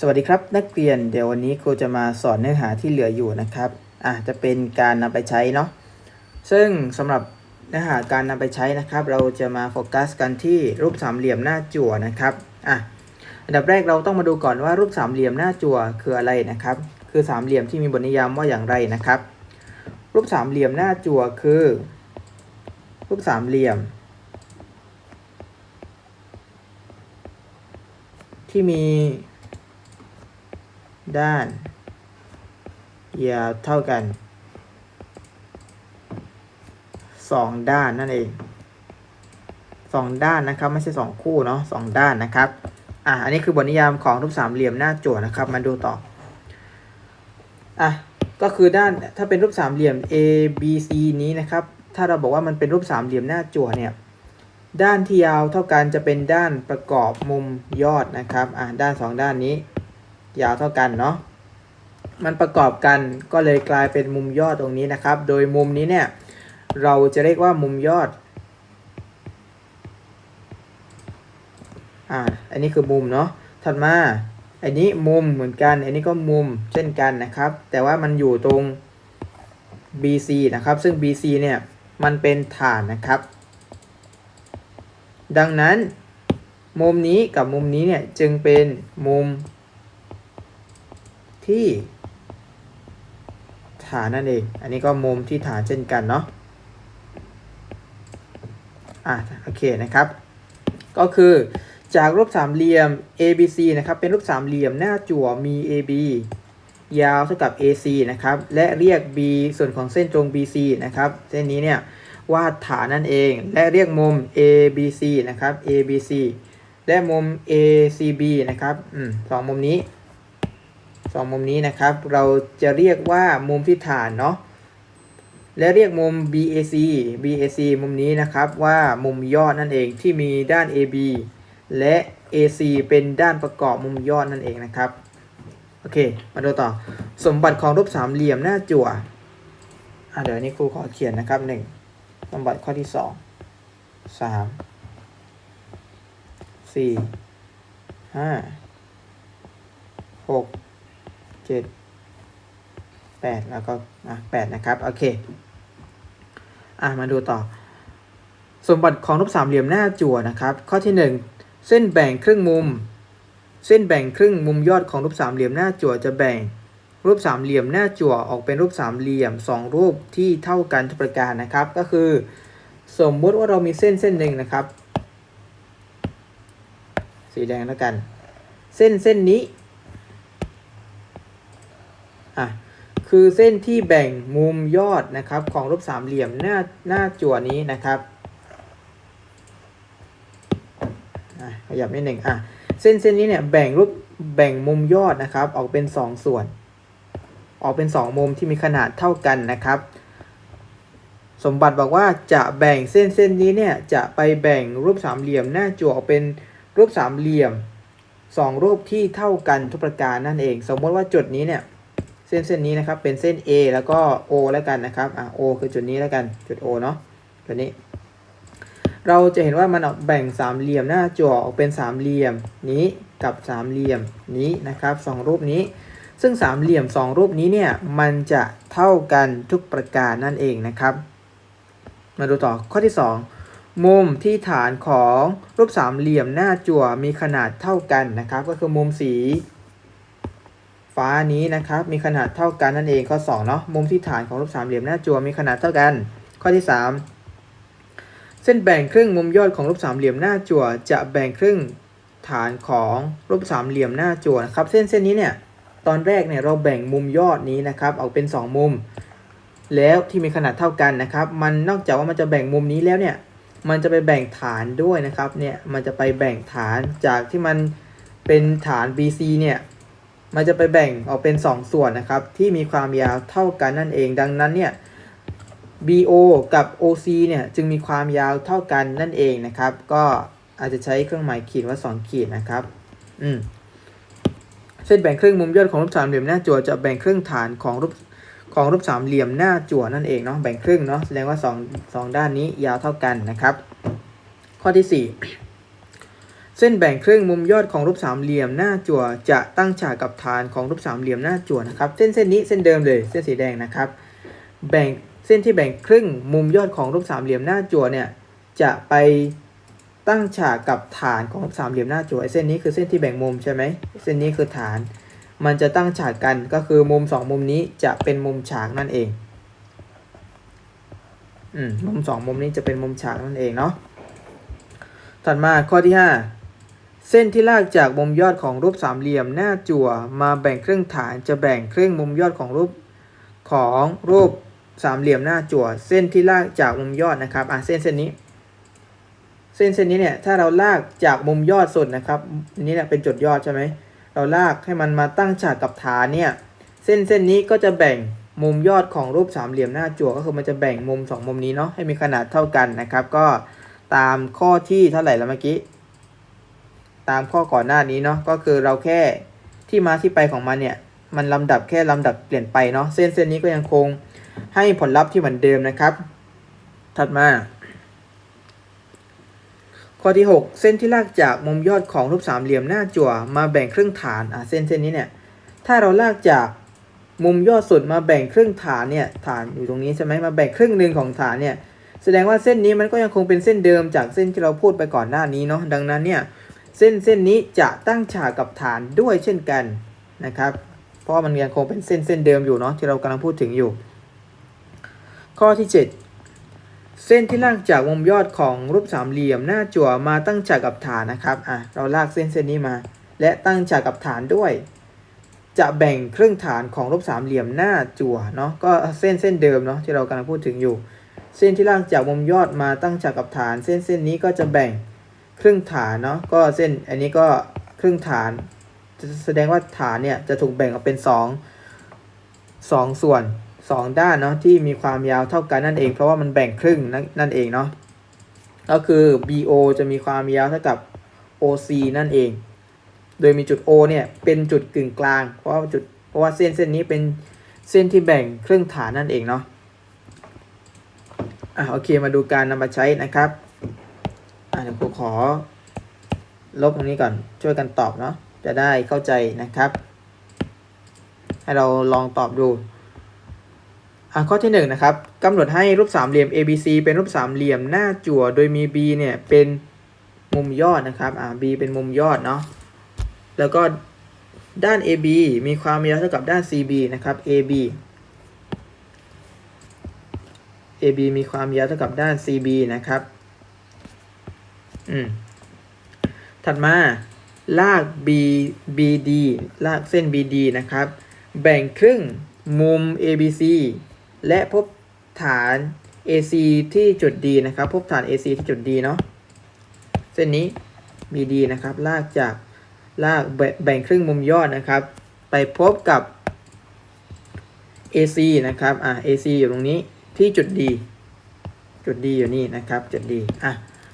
สวัสดีครับ นักเรียนเดี๋ยววันนี้ครูจะมาสอนเนื้อหาที่เหลืออยู่นะครับอะจะเป็นการนำไปใช้เนาะซึ่งสำหรับเนื้อหาการนำไปใช้นะครับ เราจะมาโฟกัสกันที่รูปสามเหลี่ยมหน้าจั่วนะครับอะอันดับแรกเราต้องมาดูก่อนว่ารูปสามเหลี่ยมหน้าจั่วคืออะไรนะครับ คือสามเหลี่ยมที่มีบทนิยามว่าอย่างไรนะครับ รูปสามเหลี่ยมหน้าจั่วคือ รูปสามเหลี่ยม ที่มี ด้าน ยาวเท่ากันสองด้านนั่นเองสองด้านนะครับไม่ใช่สองคู่เนาะสองด้านนะครับอะอันนี้คือบทนิยามของรูปสามเหลี่ยมหน้าจั่วนะครับ มาดูต่ออะก็คือด้านถ้าเป็นรูปสามเหลี่ยม A B C นี้นะครับ ถ้าเราบอกว่ามันเป็นรูปสามเหลี่ยมหน้าจั่วเนี่ยด้านที่ยาวเท่ากันจะเป็นด้านประกอบมุมยอดนะครับอะด้านสองด้านนี้ ยาวเท่ากันเนาะมันประกอบกันก็เลยกลายเป็นมุมยอดตรงนี้นะครับ โดยมุมนี้เนี่ยเราจะเรียกว่ามุมยอดอ่าอันนี้คือมุมเนาะถัดมาอันนี้มุมเหมือนกัน อันนี้ก็มุมเช่นกันนะครับ แต่ว่ามันอยู่ตรง BC นะครับ ซึ่ง BC เนี่ยมันเป็นฐานนะครับ ดังนั้น มุมนี้กับมุมนี้เนี่ยจึงเป็นมุม ที่ฐานนั่นเอง อันนี้ก็มุมที่ฐานเช่นกันเนาะ อะโอเคนะครับ ก็คือจากรูปสามเหลี่ยม ABC นะครับ เป็นรูปสามเหลี่ยมหน้าจั่วมี AB ยาวเท่ากับ AC นะครับ และเรียก B ส่วนของเส้นตรง BC นะครับ เส้นนี้เนี่ยวาดฐานนั่นเอง และเรียกมุม ABC นะครับ ABC และมุม ACB นะครับ อืมสองมุมนี้ สองมุมนี้นะครับ เราจะเรียกว่ามุมที่ฐานเนาะและเรียกมุม BAC BAC มุมนี้นะครับว่ามุมยอดนั่นเองที่มีด้าน AB และ AC เป็นด้านประกอบมุมยอดนั่นเองนะครับ โอเค มาดูต่อ สมบัติของรูปสามเหลี่ยมหน้าจั่วอะเดี๋ยวนนี้ครูขอเขียนนะครับหนึ่งสมบัติข้อที่สองสามสี่ห้าหก เจ็ดแปดแล้วก็อะแปดนะครับ โอเค อะ มาดูต่อ สมบัติของรูปสามเหลี่ยมหน้าจั่วนะครับ ข้อที่หนึ่งเส้นแบ่งครึ่งมุม เส้นแบ่งครึ่งมุมยอดของรูปสามเหลี่ยมหน้าจั่วจะแบ่งรูปสามเหลี่ยมหน้าจั่วออกเป็นรูปสามเหลี่ยมสองรูปที่เท่ากันทุกประการนะครับ ก็คือ สมมุติว่าเรามีเส้นเส้นหนึ่งนะครับ สีแดงแล้วกัน เส้นเส้นนี้ อะคือเส้นที่แบ่งมุมยอดนะครับของรูปสามเหลี่ยมหน้าหน้าจั่วนี้นะครับขยับนิดหนึ่งอะเส้นเส้นนี้เนี่ยแบ่งรูปแบ่งมุมยอดนะครับ ออกเป็นสองส่วน ออกเป็นสองมุมที่มีขนาดเท่ากันนะครับ สมบัติบอกว่าจะแบ่งเส้นเส้นนี้เนี่ยจะไปแบ่งรูปสามเหลี่ยมหน้าจั่วออกเป็นรูปสามเหลี่ยมสองรูปที่เท่ากันทุกประการนั่นเอง สมมติว่าจุดนี้เนี่ย เส้นเส้นนี้นะครับเป็นเส้น A แล้วก็ O แล้วกันนะครับอะ O คือจุดนี้แล้วกันจุด O เนาะจุดนี้ เราจะเห็นว่ามันออกแบ่งสามเหลี่ยมหน้าจั่วออกเป็นสามเหลี่ยมนี้กับสามเหลี่ยมนี้นะครับสองรูปนี้ ซึ่งสามเหลี่ยมสองรูปนี้เนี่ยมันจะเท่ากันทุกประการนั่นเองนะครับ มาดูต่อข้อที่ 2 มุมที่ฐานของรูปสามเหลี่ยมหน้าจั่วมีขนาดเท่ากันนะครับ ก็คือมุมสี ฟ้านี้นะครับมีขนาดเท่ากันนั่นเองข้อ2เนาะมุมที่ฐานของรูปสามเหลี่ยมหน้าจั่วมีขนาดเท่ากัน ข้อที่ 3 เส้นแบ่งครึ่งมุมยอดของรูปสามเหลี่ยมหน้าจั่วจะแบ่งครึ่งฐานของรูปสามเหลี่ยมหน้าจั่วนะครับเส้นเส้นนี้เนี่ยตอนแรกเนี่ยเราแบ่งมุมยอดนี้นะครับออกเป็น 2 มุม แล้วที่มีขนาดเท่ากันนะครับ มันนอกจากว่ามันจะแบ่งมุมนี้แล้วเนี่ยมันจะไปแบ่งฐานด้วยนะครับเนี่ยมันจะไปแบ่งฐานจากที่มันเป็นฐาน BC เนี่ย มันจะไปแบ่งออกเป็น 2 ส่วนนะครับ ที่มีความยาวเท่ากันนั่นเอง ดังนั้นเนี่ย BO กับ OC เนี่ยจึงมีความยาวเท่ากันนั่นเองนะครับ ก็อาจจะใช้เครื่องหมายขีดว่า 2 ขีดนะครับ อืมเส้นแบ่งครึ่งมุมยอดของรูปสามเหลี่ยมหน้าจั่วจะแบ่งครึ่งฐานของรูปของรูปสามเหลี่ยมหน้าจั่วนั่นเองเนาะแบ่งครึ่งเนาะแสดงว่า2งด้านนี้ยาวเท่ากันนะครับ ข้อที่ เส้นแบ่งครึ่งมุมยอดของรูปสามเหลี่ยมหน้าจั่วจะตั้งฉากกับฐานของรูปสามเหลี่ยมหน้าจั่วนะครับ เส้นเส้นนี้เส้นเดิมเลยเส้นสีแดงนะครับ แบ่งเส้นที่แบ่งครึ่งมุมยอดของรูปสามเหลี่ยมหน้าจั่วเนี่ยจะไปตั้งฉากกับฐานของรูปสามเหลี่ยมหน้าจั่วเส้นนี้คือเส้นที่แบ่งมุมใช่ไหมเส้นนี้คือฐาน มันจะตั้งฉากกันก็คือมุมสองมุมนี้จะเป็นมุมฉากนั่นเองอืมมุมสองมุมนี้จะเป็นมุมฉากนั่นเองเนาะถัดมาข้อที่ห้า เส้นที่ลากจากมุมยอดของรูปสามเหลี่ยมหน้าจั่ว มาแบ่งครึ่งฐานจะแบ่งครึ่งมุมยอดของรูปของรูปสามเหลี่ยมหน้าจั่ว เส้นที่ลากจากมุมยอดนะครับอะเส้นเส้นนี้ เส้นเส้นนี้เนี่ยถ้าเราลากจากมุมยอดสุดนะครับอันนี้เนี่ยเป็นจุดยอดใช่ไหมเราลากให้มันมาตั้งฉากกับฐานเนี่ยเส้นเส้นนี้ก็จะแบ่งมุมยอดของรูปสามเหลี่ยมหน้าจั่วก็คือมันจะแบ่งมุมสองมุมนี้เนาะให้มีขนาดเท่ากันนะครับ ก็ตามข้อที่เท่าไหร่แล้วเมื่อกี้ ตามข้อก่อนหน้านี้เนาะก็คือเราแค่ที่มาที่ไปของมันเนี่ย มันลำดับแค่ลำดับเปลี่ยนไปเนาะเส้นเส้นนี้ก็ยังคงให้ผลลัพธ์ที่เหมือนเดิมนะครับ ถัดมา ข้อที่ 6 เส้นที่ลากจากมุมยอดของรูปสามเหลี่ยมหน้าจั่วมาแบ่งครึ่งฐานอะเส้นเส้นนี้เนี่ยถ้าเราลากจากมุมยอดสุดมาแบ่งครึ่งฐานเนี่ยฐานอยู่ตรงนี้ใช่ไหมมาแบ่งครึ่งหนึ่งของฐานเนี่ยแสดงว่าเส้นนี้มันก็ยังคงเป็นเส้นเดิมจากเส้นที่เราพูดไปก่อนหน้านี้เนาะดังนั้นเนี่ย เส้นเส้นนี้จะตั้งฉากกับฐานด้วยเช่นกันนะครับ เพราะมันยังคงเป็นเส้นเส้นเดิมอยู่เนาะที่เรากำลังพูดถึงอยู่ ข้อที่ 7 เส้นที่ลากจากมุมยอดของรูปสามเหลี่ยมหน้าจั่วมาตั้งฉากกับฐานนะครับอะเราลากเส้นเส้นนี้มา และตั้งฉากกับฐานด้วย จะแบ่งครึ่งฐานของรูปสามเหลี่ยมหน้าจั่วเนาะก็เส้นเส้นเดิมเนาะที่เรากำลังพูดถึงอยู่ เส้นที่ลากจากมุมยอดมาตั้งฉากกับฐาน เส้นเส้นนี้ก็จะแบ่ง ครึ่งฐานเนาะก็เส้นอันนี้ก็ครึ่งฐานแสดงว่าฐานเนี่ยจะถูกแบ่งออกเป็น 2 2 ส่วน 2 ด้านเนาะที่มีความยาวเท่ากันนั่นเอง เพราะว่ามันแบ่งครึ่งนั่นนนเองเนาะก็คือ BO จะมีความยาวเท่ากับ OC นั่นเอง โดยมีจุด O เนี่ยเป็นจุดกึ่งกลาง เพราะว่าจุดเพราะว่าเส้นเส้นนี้เป็นเส้นที่แบ่งครึ่งฐานนั่นเองเนาะอะโอเคมาดูการนำมาใช้นะครับ เดี๋ยวครูขอ ลบตรงนี้ก่อน ช่วยกันตอบเนาะ จะได้เข้าใจนะครับ ให้เราลองตอบดูอะข้อที่1นนะครับกำหนดให้รูปสามเหลี่ยม ABC เป็นรูปสามเหลี่ยมหน้าจั่ว โดยมี B เนี่ยเป็นมุมยอดนะครับอ่า B เป็นมุมยอดเนาะ แล้วก็ด้าน AB มีความยาวเท่ากับด้าน CB นะครับ AB AB มีความยาวเท่ากับด้าน CB นะครับ อืมถัดมาลาก B BD ลากเส้น BD นะครับ แบ่งครึ่งมุม ABC และพบฐาน AC ที่จุด D นะครับ พบฐาน AC ที่จุด D เนาะเส้นนี้ BD นะครับ ลากจากลากแบ่งครึ่งมุมยอดนะครับ ไปพบกับ AC นะครับ อ่า AC อยู่ตรงนี้ที่จุด D จุด D อยู่นี่นะครับ จุด D อะ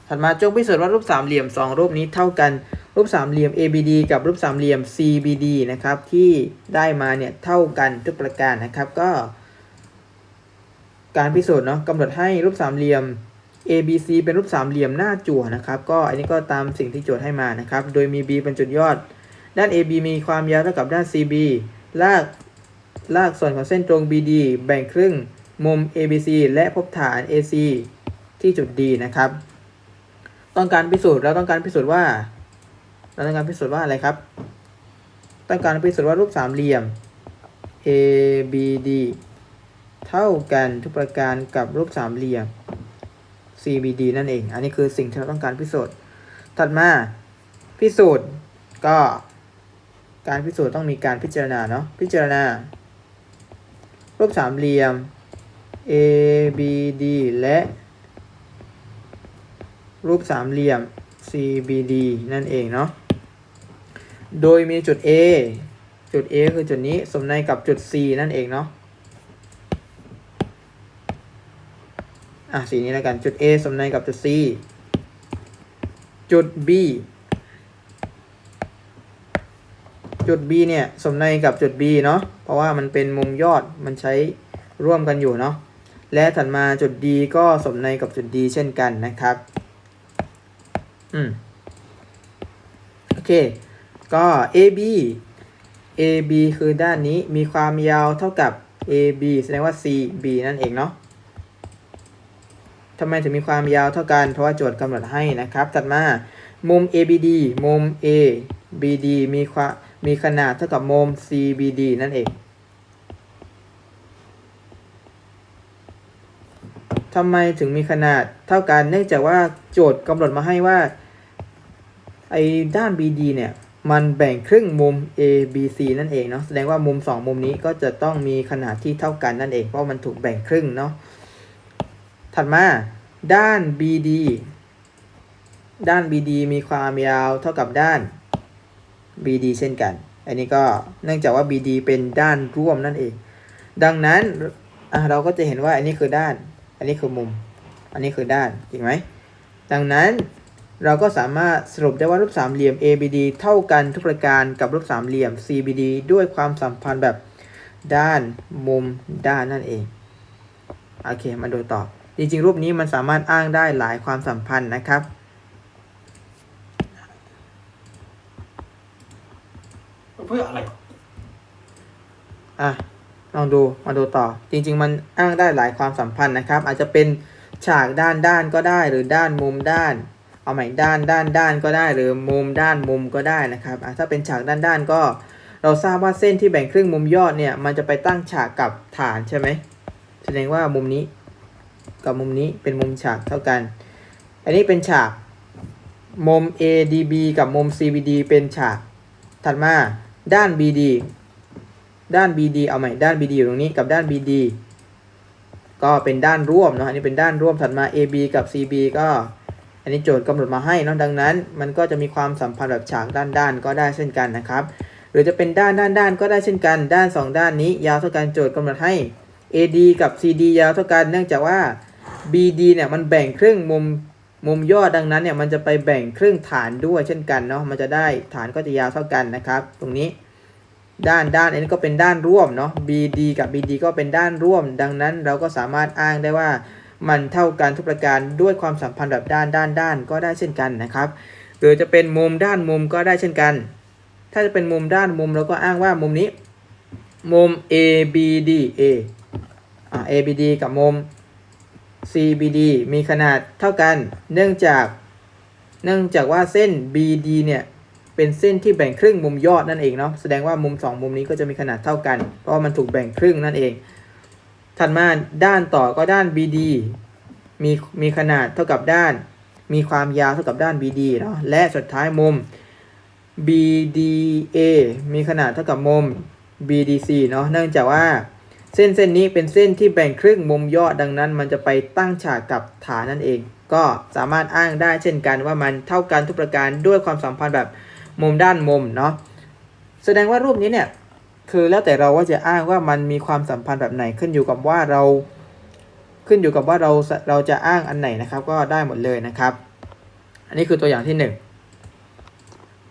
ถัดมาจงพิสูจน์ว่ารูปสามเหลี่ยม 2 รูปนี้เท่ากัน รูปสามเหลี่ยม ABD กับรูปสามเหลี่ยม CBD นะครับที่ได้มาเนี่ยเท่ากันทุกประการนะครับก็ การพิสูจน์เนาะกำหนดให้รูปสามเหลี่ยม ABC เป็นรูปสามเหลี่ยมหน้าจั่วนะครับก็อันนี้ก็ตามสิ่งที่โจทย์ให้มานะครับโดยมี B เป็นจุดยอด ด้าน AB มีความยาวเท่ากับด้าน CB ลากลากส่วนของเส้นตรง BD แบ่งครึ่งมุม ABC และพบฐาน AC ที่จุด D นะครับ ต้องการพิสูจน์เราต้องการพิสูจน์ว่า เราต้องการพิสูจน์ว่าอะไรครับ ต้องการพิสูจน์ว่ารูปสามเหลี่ยม ABD เท่ากันทุกประการกับรูปสามเหลี่ยม CBD นั่นเอง อันนี้คือสิ่งที่เราต้องการพิสูจน์ ถัดมาพิสูจน์ก็การพิสูจน์ต้องมีการพิจารณาเนาะ พิจารณา รูปสามเหลี่ยม ABD และ รูปสามเหลี่ยม CBD นั่นเองเนาะ โดยมีจุด A จุด A คือจุดนี้สมในกับจุด C นั่นเองเนาะ อะสีนี้แล้วกัน จุด A สมในกับจุด C จุด B จุด B เนี่ยสมในกับจุด B เนาะ เพราะว่ามันเป็นมุมยอด มันใช้ร่วมกันอยู่เนาะ และถัดมาจุด D ก็สมในกับจุด D เช่นกันนะครับ อืมโอเค ก็ AB AB คือด้านนี้มีความยาวเท่ากับ AB แสดงว่า CB นั่นเองเนาะทำไมถึงมีความยาวเท่ากัน เพราะว่าโจทย์กำหนดให้นะครับ ถัดมา มุม ABD มุม ABD มีความมีขนาดเท่ากับมุม CBD นั่นเองทำไมถึงมีขนาดเท่ากัน เนื่องจากว่าโจทย์กำหนดมาให้ว่า ไอ้ด้าน BD เนี่ยมันแบ่งครึ่งมุม ABC นั่นเองเนาะแสดงว่ามุม 2 มุมนี้ก็จะต้องมีขนาดที่เท่ากันนั่นเองเพราะมันถูกแบ่งครึ่งเนาะถัดมาด้าน BD ด้าน BD มีความยาวเท่ากับด้าน BD เช่นกัน อันนี้ก็เนื่องจากว่า BD เป็นด้านร่วมนั่นเอง ดังนั้นเราก็จะเห็นว่าอันนี้คือด้าน อันนี้คือมุม อันนี้คือด้านจริงไหมดังนั้น เราก็สามารถสรุปได้ว่ารูปสามเหลี่ยม ABD เท่ากันทุกประการกับรูปสามเหลี่ยม CBD ด้วยความสัมพันธ์แบบด้านมุมด้านนั่นเอง โอเค มาดูต่อ จริงๆ รูปนี้มันสามารถอ้างได้หลายความสัมพันธ์นะครับ เพื่ออะไร อะ ลองดู มาดูต่อ จริง ๆ มันอ้างได้หลายความสัมพันธ์นะครับ อาจจะเป็นฉากด้านด้านก็ได้หรือด้านมุมด้าน เอาใหม่ด้านด้านด้านก็ได้หรือมุมด้านมุมก็ได้นะครับอะถ้าเป็นฉากด้านด้านก็ เราทราบว่าเส้นที่แบ่งครึ่งมุมยอดเนี่ยมันจะไปตั้งฉากกับฐานใช่ไหมแสดงว่ามุมนี้กับมุมนี้เป็นมุมฉากเท่ากัน อันนี้เป็นฉากมุม ADB กับมุม CBD เป็นฉากถัดมาด้าน BD ด้าน BD เอาใหม่ด้าน BD อยู่ตรงนี้กับด้าน BD ก็เป็นด้านร่วมเนาะอันนี้เป็นด้านร่วมถัดมา AB กับ CB ก็ อันนี้โจทย์กำหนดมาให้นาะดังนั้น มันก็จะมีความสัมพันธ์แบบฉากด้านด้านๆก็ได้เช่นกันนะครับ หรือจะเป็นด้านด้านด้านก็ได้เช่นกัน ด้าน 2 ด้านนี้ยาวเท่ากันโจทย์กำหนดให้ AD กับ CD ยาวเท่ากัน เนื่องจากว่า BD เนี่ยมันแบ่งครึ่งมุมมุมยอดดังนั้นเนี่ยมันจะไปแบ่งครึ่งฐานด้วยเช่นกันเนาะมันจะได้ฐานก็จะยาวเท่ากันนะครับ ตรงนี้ ด้านด้านอันนี้ก็เป็นด้านร่วมเนาะ BD กับ BD ก็เป็นด้านร่วม ดังนั้นเราก็สามารถอ้างได้ว่า มันเท่ากันทุกประการด้วยความสัมพันธ์แบบด้านด้านด้านก็ได้เช่นกันนะครับ หรือจะเป็นมุมด้านมุมก็ได้เช่นกัน ถ้าจะเป็นมุมด้านมุมเราก็อ้างว่ามุมนี้ มุม ABD A อ่า ABD กับมุม CBD มีขนาดเท่ากัน เนื่องจากเนื่องจากว่าเส้น BD เนี่ยเป็นเส้นที่แบ่งครึ่งมุมยอดนั่นเองเนาะแสดงว่ามุม 2 มุมนี้ก็จะมีขนาดเท่ากัน เพราะมันถูกแบ่งครึ่งนั่นเอง ถัดมาด้านต่อก็ด้าน BD มีมีขนาดเท่ากับด้าน มีความยาวเท่ากับด้าน BD เนาะและสุดท้ายมุม BDA มีขนาดเท่ากับมุม BDC เนาะเนื่องจากว่าเส้นเส้นนี้เป็นเส้นที่แบ่งครึ่งมุมยอดดังนั้น มันจะไปตั้งฉากกับฐานนั่นเอง ก็สามารถอ้างได้เช่นกันว่ามันเท่ากันทุกประการด้วยความสัมพันธ์แบบมุมด้านมุมเนาะแสดงว่ารูปนี้เนี่ย คือแล้วแต่เราว่าจะอ้างว่ามันมีความสัมพันธ์แบบไหนขึ้นอยู่กับว่าเรา ขึ้นอยู่กับว่าเราเราจะอ้างอันไหนนะครับ ก็ได้หมดเลยนะครับ อันนี้คือตัวอย่างที่หนึ่ง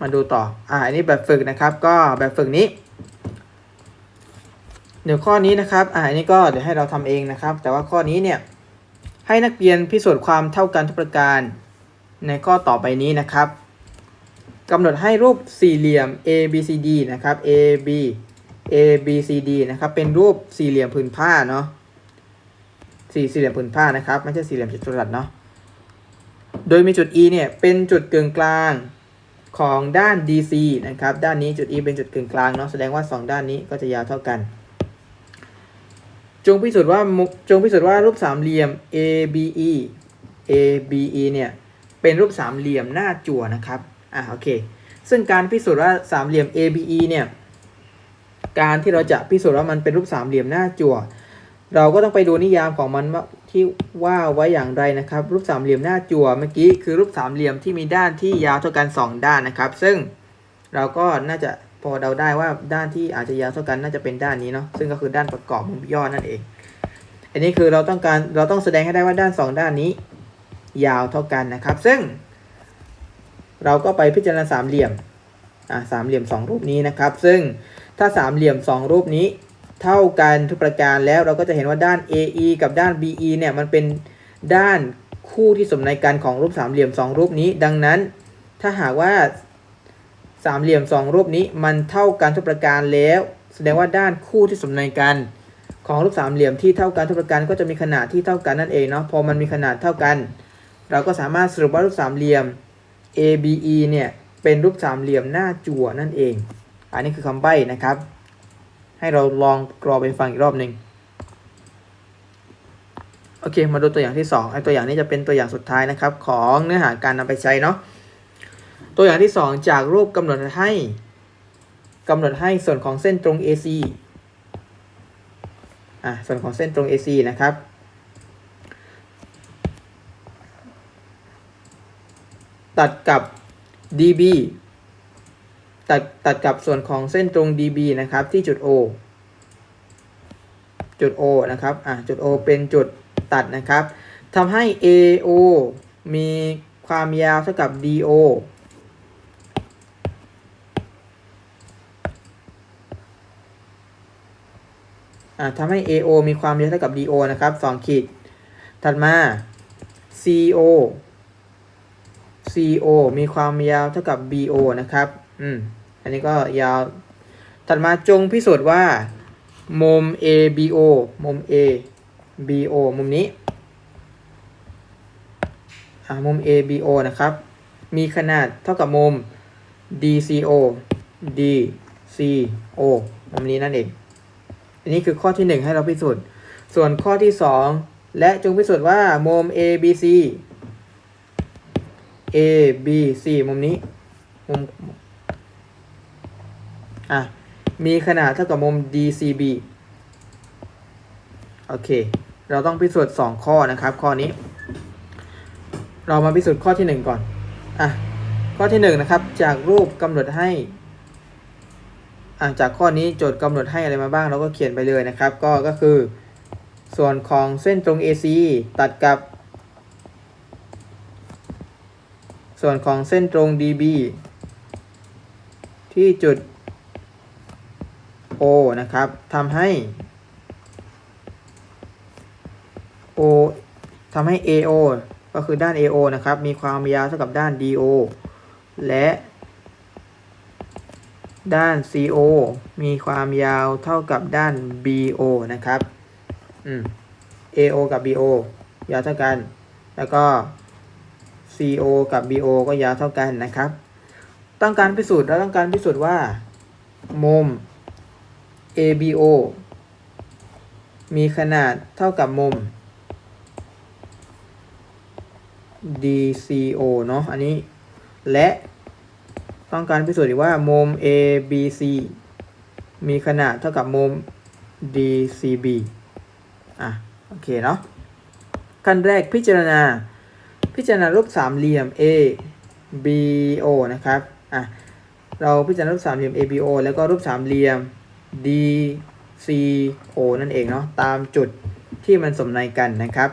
มาดูต่ออ่าอันนี้แบบฝึกนะครับ ก็แบบฝึกนี้เดี๋ยวข้อนี้นะครับอ่าอันนี้ก็เดี๋ยวให้เราทำเองนะครับ แต่ว่าข้อนี้เนี่ยให้นักเรียนพิสูจน์ความเท่ากันทุกประการในข้อต่อไปนี้นะครับกำหนดให้รูปสี่เหลี่ยม A B C D นะครับ A B A B C D นะครับ เป็นรูปสี่เหลี่ยมผืนผ้าเนาะสี่สี่เหลี่ยมผืนผ้านะครับ ไม่ใช่สี่เหลี่ยมจัตุรัสเนาะ โดยมีจุด E เนี่ย เป็นจุดกึ่งกลางของด้าน DC นะครับ ด้านนี้จุด E เป็นจุดกึ่งกลางเนาะ แสดงว่า 2 ด้านนี้ก็จะยาวเท่ากัน จงพิสูจน์ว่าจงพิสูจน์ว่ารูปสามเหลี่ยม ABE ABE เนี่ย เป็นรูปสามเหลี่ยมหน้าจั่วนะครับ อ่าโอเค ซึ่งการพิสูจน์ว่าสามเหลี่ยม ABE เนี่ย การที่เราจะพิสูจน์ว่ามันเป็นรูปสามเหลี่ยมหน้าจั่ว เราก็ต้องไปดูนิยามของมันว่าที่ว่าไว้อย่างไรนะครับ รูปสามเหลี่ยมหน้าจั่วเมื่อกี้คือรูปสามเหลี่ยมที่มีด้านที่ยาวเท่ากัน 2 ด้านนะครับ ซึ่งเราก็น่าจะพอเดาได้ว่าด้านที่อาจจะยาวเท่ากันน่าจะเป็นด้านนี้เนาะซึ่งก็คือด้านประกอบมุมยอนั่นเอง อันนี้คือเราต้องการเราต้องแสดงให้ได้ว่าด้าน 2 ด้านนี้ ยาวเท่ากันนะครับ ซึ่ง เราก็ไปพิจารณาสามเหลี่ยมอ่าสามเหลี่ยม 2 รูปนี้นะครับ ซึ่ง ถ้าสามเหลี่ยม 2 รูปนี้ เท่ากันทุกประการแล้วเราก็จะเห็นว่าด้าน AE กับด้าน BE เนี่ยมันเป็นด้านคู่ที่สมในกันของรูปสามเหลี่ยม 2 รูปนี้ ดังนั้น ถ้าหากว่าสามเหลี่ยมสองรูปนี้มันเท่ากันทุกประการแล้ว แสดงว่าด้านคู่ที่สมในกันของรูปสามเหลี่ยมที่เท่ากันทุกประการก็จะมีขนาดที่เท่ากันนั่นเองเนาะพอมันมีขนาดเท่ากัน เราก็สามารถสรุปว่ารูปสามเหลี่ยม ABE เนี่ยเป็นรูปสามเหลี่ยมหน้าจั่วนั่นเอง อันนี้คือคำใบ้นะครับ ให้เราลองกรอไปฟังอีกรอบหนึ่งโอเค มาดูตัวอย่างที่2ไอ้ตัวอย่างนี้จะเป็นตัวอย่างสุดท้ายนะครับ ของเนื้อหาการนำไปใช้เนาะตัวอย่างที่ 2 จากรูปกำหนดให้กำหนดให้ส่วนของเส้นตรง AC อะส่วนของเส้นตรง AC นะครับ ตัดกับ dB ตัดตัดกับส่วนของเส้นตรง dB นะครับที่จุด O จุด O นะครับอะจุด O เป็นจุดตัดนะครับทำให้ AO มีความยาวเท่ากับ DO อะทำให้ AO มีความยาวเท่ากับ DO นะครับสองขีด ถัดมา CO CO มีความยาวเท่ากับ BO นะครับ อืม อันนี้ก็ยาว ถัดมาจงพิสูจน์ว่ามุม ABO มุม ABO มุมนี้ อ่า มุม ABO นะครับ มีขนาดเท่ากับมุม DCO DCO มุมนี้นั่นเอง อันนี้คือข้อที่ 1 ให้เราพิสูจน์ ส่วนข้อที่ 2 และจงพิสูจน์ว่ามุม ABC A B C มุมนี้ มุม อะ มีขนาดเท่ากับมุม DCB โอเค เราต้องพิสูจน์2ข้อนะครับ ข้อนี้ เรามาพิสูจน์ข้อที่ 1 ก่อน อะ ข้อที่ 1 นะครับ จากรูปกำหนดให้อะจากข้อนี้โจทย์กำหนดให้อะไรมาบ้าง เราก็เขียนไปเลยนะครับ ก็ก็คือ ส่วนของเส้นตรง AC ตัดกับ ส่วนของเส้นตรง DB ที่จุด O นะครับทำให้ O ทำให้ AO ก็คือด้าน AO นะครับ มีความยาวเท่ากับด้าน DO และด้าน CO มีความยาวเท่ากับด้าน BO นะครับ อืม AO กับ BO ยาวเท่ากัน แล้วก็ CO กับ BO ก็ยาวเท่ากันนะครับ ต้องการพิสูจน์เราต้องการพิสูจน์ว่ามุม ABO มีขนาดเท่ากับมุม DCO เนาะอันนี้และต้องการพิสูจน์ว่ามุม ABC มีขนาดเท่ากับมุม DCB อะโอเคเนาะขั้นแรกพิจารณา พิจารณารูปสามเหลี่ยม A B O นะครับอะเราพิจารณารูปสามเหลี่ยม A B O แล้วก็รูปสามเหลี่ยม D C O นั่นเองเนาะตามจุดที่มันสมในกันนะครับ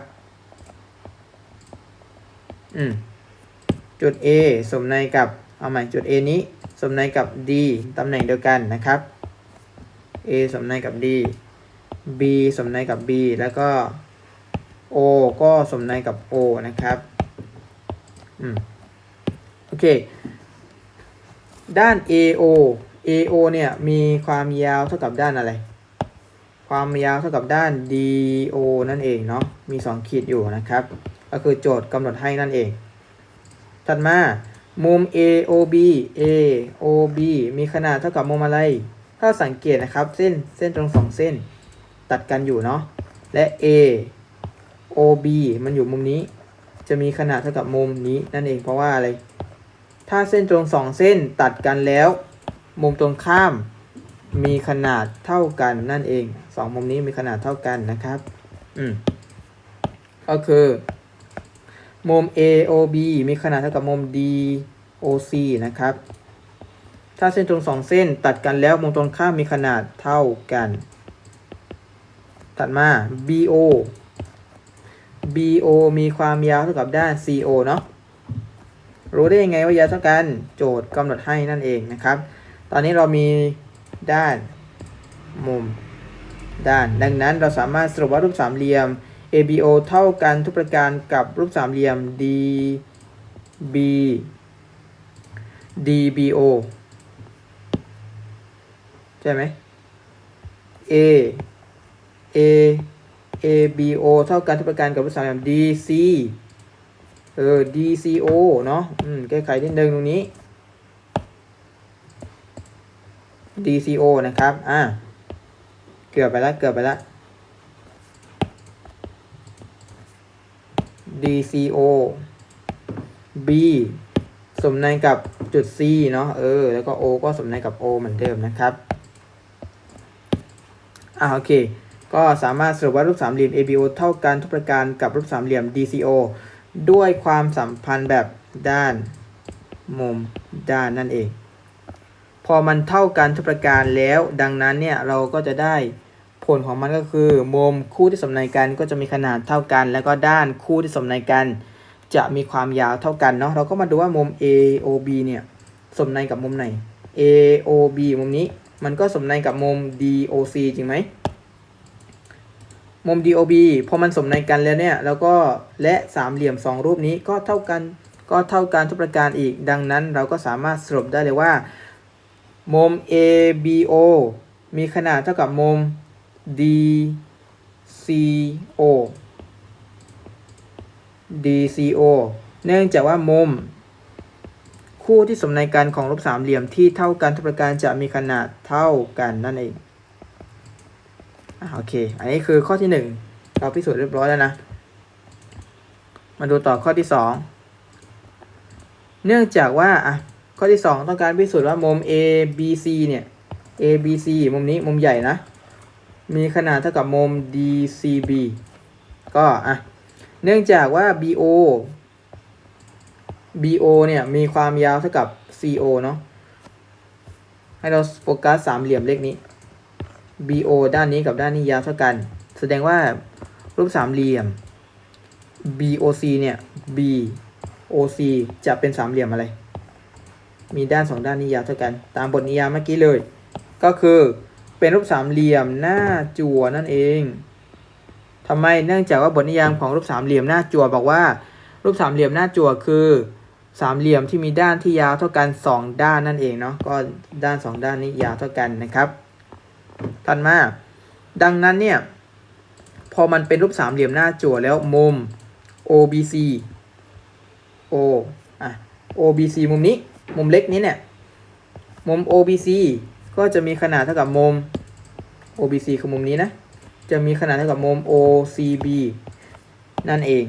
อืม จุด A สมในกับ เอาใหม่จุด A นี้ สมในกับ D ตำแหน่งเดียวกันนะครับ A สมในกับ D B สมในกับ B แล้วก็ O ก็สมในกับ O นะครับ อืม โอเค ด้าน AO AO เนี่ยมีความยาวเท่ากับด้านอะไร ความยาวเท่ากับด้าน DO นั่นเองเนาะ มี 2 ขีดอยู่นะครับ ก็คือโจทย์กำหนดให้นั่นเอง ถัดมา มุม AOB AOB มีขนาดเท่ากับมุมอะไร ถ้าสังเกตนะครับ เส้น เส้นตรงสองเส้น ตัดกันอยู่เนาะ และ A OB มันอยู่มุมนี้ จะมีขนาดเท่ากับมุมนี้นั่นเอง เพราะว่าอะไร ถ้าเส้นตรงสองเส้นตัดกันแล้ว มุมตรงข้ามมีขนาดเท่ากันนั่นเองสองมุมนี้มีขนาดเท่ากันนะครับ อืมก็คือ มุม AOB มีขนาดเท่ากับมุม DOC นะครับ ถ้าเส้นตรงสองเส้นตัดกันแล้วมุมตรงข้ามมีขนาดเท่ากัน ถัดมา BO BO มีความยาวเท่ากับด้าน CO เนาะรู้ได้ยังไงว่ายาวเท่ากัน โจทย์กำหนดให้นั่นเองนะครับ ตอนนี้เรามีด้านมุมด้าน ดังนั้นเราสามารถสรุปว่ารูปสามเหลี่ยม ABO เท่ากันทุกประการกับรูปสามเหลี่ยม DB DBO ใช่ไหม A A A B O เท่ากันทุกประการกับรูปสามเหลี่ยม D C เออ D C O เนาะอืมแก้ไขนิดนึงตรงนี้ D C O นะครับ อ่า เกือบไปแล้ว เกือบไปแล้ว D C O B สมในกับจุด C เนาะ เออ แล้วก็ O ก็สมในกับ O เหมือนเดิมนะครับอ่าโอเค ก็สามารถสรุปว่ารูปสามเหลี่ยม ABO เท่ากันทุกประการกับรูปสามเหลี่ยม DCO ด้วยความสัมพันธ์แบบด้านมุมด้านนั่นเอง อมันเท่ากันทุกประการแล้ว ดังนั้นเนี่ยเราก็จะได้ผลของมันก็คือมุมคู่ที่สมในกันก็จะมีขนาดเท่ากัน แล้วก็ด้านคู่ที่สมในกัน จะมีความยาวเท่ากันเนาะเราก็มาดูว่ามุม AOB เนี่ยสมในกับมุมไหน AOB มุมนี้มันก็สมในกับมุม DOC จริงไหมมุม DOB พอมันสมในกันแล้วเนี่ยแล้วก็และสามเหลี่ยมสองรูปนี้ก็เท่ากันก็เท่ากันทุกประการอีก ดังนั้นเราก็สามารถสรุปได้เลยว่า มุม ABO มีขนาดเท่ากับมุม DCO DCO เนื่องจากว่ามุม คู่ที่สมในกันของรูปสามเหลี่ยมที่เท่ากันทุกประการจะมีขนาดเท่ากันนั่นเองอโอเค อันนี้คือข้อที่หนึ่งเราพิสูจน์เรียบร้อยแล้วนะ มาดูต่อข้อที่สองเนื่องจากว่าอะ ข้อที่สองต้องการพิสูจน์ว่ามุม ABC เนี่ย ABC มุมนี้มุมใหญ่นะ มีขนาดเท่ากับมุม DCB ก็อะเนื่องจากว่า BO BO เนี่ยมีความยาวเท่ากับ CO เนาะให้เราโฟกัสสามเหลี่ยมเลขนี้ BO ด้านนี้กับด้านนี้ยาวเท่ากัน แสดงว่ารูปสามเหลี่ยม BOC เนี่ย BOC จะเป็นสามเหลี่ยมอะไร มีด้านสองด้านนี้ยาวเท่ากัน ตามบทนิยามเมื่อกี้เลย ก็คือเป็นรูปสามเหลี่ยมหน้าจั่วนั่นเองทำไมเนื่องจากว่าบทนิยามของรูปสามเหลี่ยมหน้าจั่วบอกว่า รูปสามเหลี่ยมหน้าจั่วคือสามเหลี่ยมที่มีด้านที่ยาวเท่ากัน 2 ด้านนั่นเองเนาะก็ด้าน 2 ด้านนี้ยาวเท่ากันนะครับถัดมา ดังนั้นเนี่ยพอมันเป็นรูปสามเหลี่ยมหน้าจั่วแล้วมุม OBC O อะ OBC มุมนี้ มุมเล็กนี้เนี่ย มุม OBC ก็จะมีขนาดเท่ากับมุม OBC คือมุมนี้นะ จะมีขนาดเท่ากับมุม OCB นั่นเอง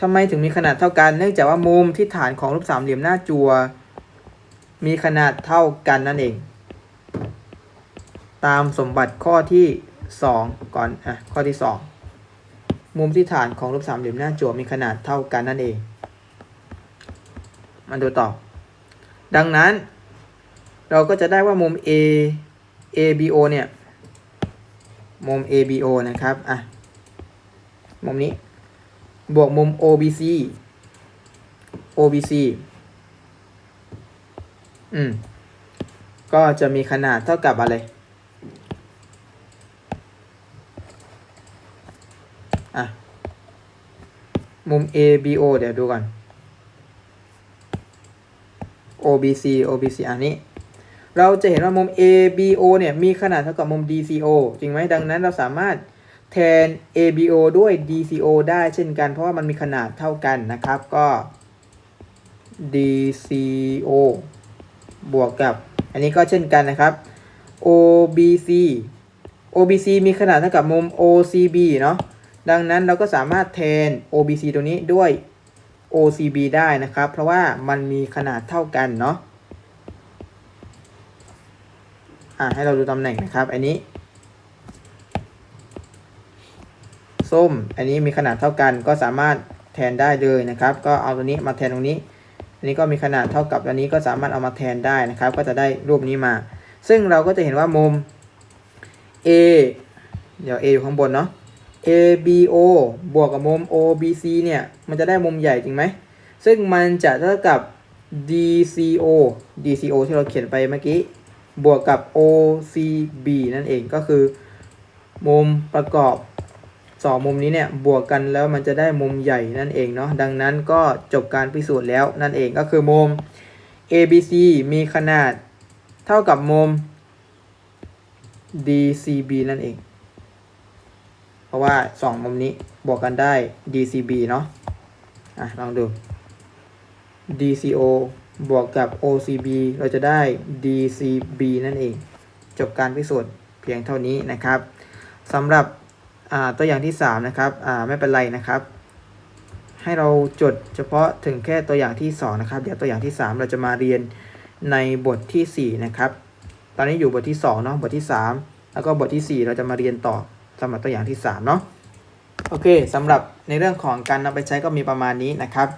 ทำไมถึงมีขนาดเท่ากัน เนื่องจากว่ามุมที่ฐานของรูปสามเหลี่ยมหน้าจัวมีขนาดเท่ากันนั่นเอง ตามสมบัติข้อที่ 2 ก่อน อะ ข้อที่ 2 มุมที่ฐานของรูปสามเหลี่ยมหน้าจั่วมีขนาดเท่ากันนั่นเอง มาดูต่อ ดังนั้น เราก็จะได้ว่ามุม A ABO เนี่ย มุม ABO นะครับ อะ มุมนี้ บวกมุม OBC OBC อืม ก็จะมีขนาดเท่ากับอะไร อะ มุม ABO เดี๋ยวดูก่อน OBC OBC อันนี้ เราจะเห็นว่ามุม ABO เนี่ยมีขนาดเท่ากับมุม DCO จริงไหมดังนั้นเราสามารถแทน ABO ด้วย DCO ได้เช่นกัน เพราะว่ามันมีขนาดเท่ากันนะครับก็ DCO บวกกับ อันนี้ก็เช่นกันนะครับ OBC OBC มีขนาดเท่ากับมุม OCB เนาะดังนั้นเราก็สามารถแทน OBC ตัวนี้ด้วย OCB ได้นะครับ เพราะว่ามันมีขนาดเท่ากันเนาะอ่าให้เราดูตำแหน่งนะครับ อันนี้ส้ม อันนี้มีขนาดเท่ากันก็สามารถแทนได้เลยนะครับ ก็เอาตัวนี้มาแทนตรงนี้ อันนี้ก็มีขนาดเท่ากับอันนี้ก็สามารถเอามาแทนได้นะครับ ก็จะได้รูปนี้มา ซึ่งเราก็จะเห็นว่ามุม A เดี๋ยว A อยู่ข้างบนเนาะ ABO บวกกับมุม OBC เนี่ย มันจะได้มุมใหญ่จริงไหม ซึ่งมันจะเท่ากับ DCO DCO ที่เราเขียนไปเมื่อกี้ บวกกับ OCB นั่นเองก็คือ มุมประกอบสองมุมนี้เนี่ย บวกกันแล้วมันจะได้มุมใหญ่นั่นเองเนาะดังนั้นก็จบการพิสูจน์แล้วนั่นเองก็คือมุม ABC มีขนาดเท่ากับมุม DCB นั่นเอง ราะว่า 2 มุมนี้บวกกันได้ DCB เนาะอะลองดู DCO บวกกับ OCB เราจะได้ DCB นั่นเอง จบการพิสูจน์เพียงเท่านี้นะครับสำหรับตัวอย่างที่ 3 นะครับไม่เป็นไรนะครับ ให้เราจดเฉพาะถึงแค่ตัวอย่างที่ 2 นะครับ เดี๋ยวตัวอย่างที่ 3 เราจะมาเรียนในบทที่ 4 นะครับ ตอนนี้อยู่บทที่ 2 เนาะบทที่ 3 แล้วก็บทที่ 4 เราจะมาเรียนต่อ สำหรับตัวอย่างที่3เนาะโอเคสำหรับในเรื่องของการนำไปใช้ก็มีประมาณนี้นะครับ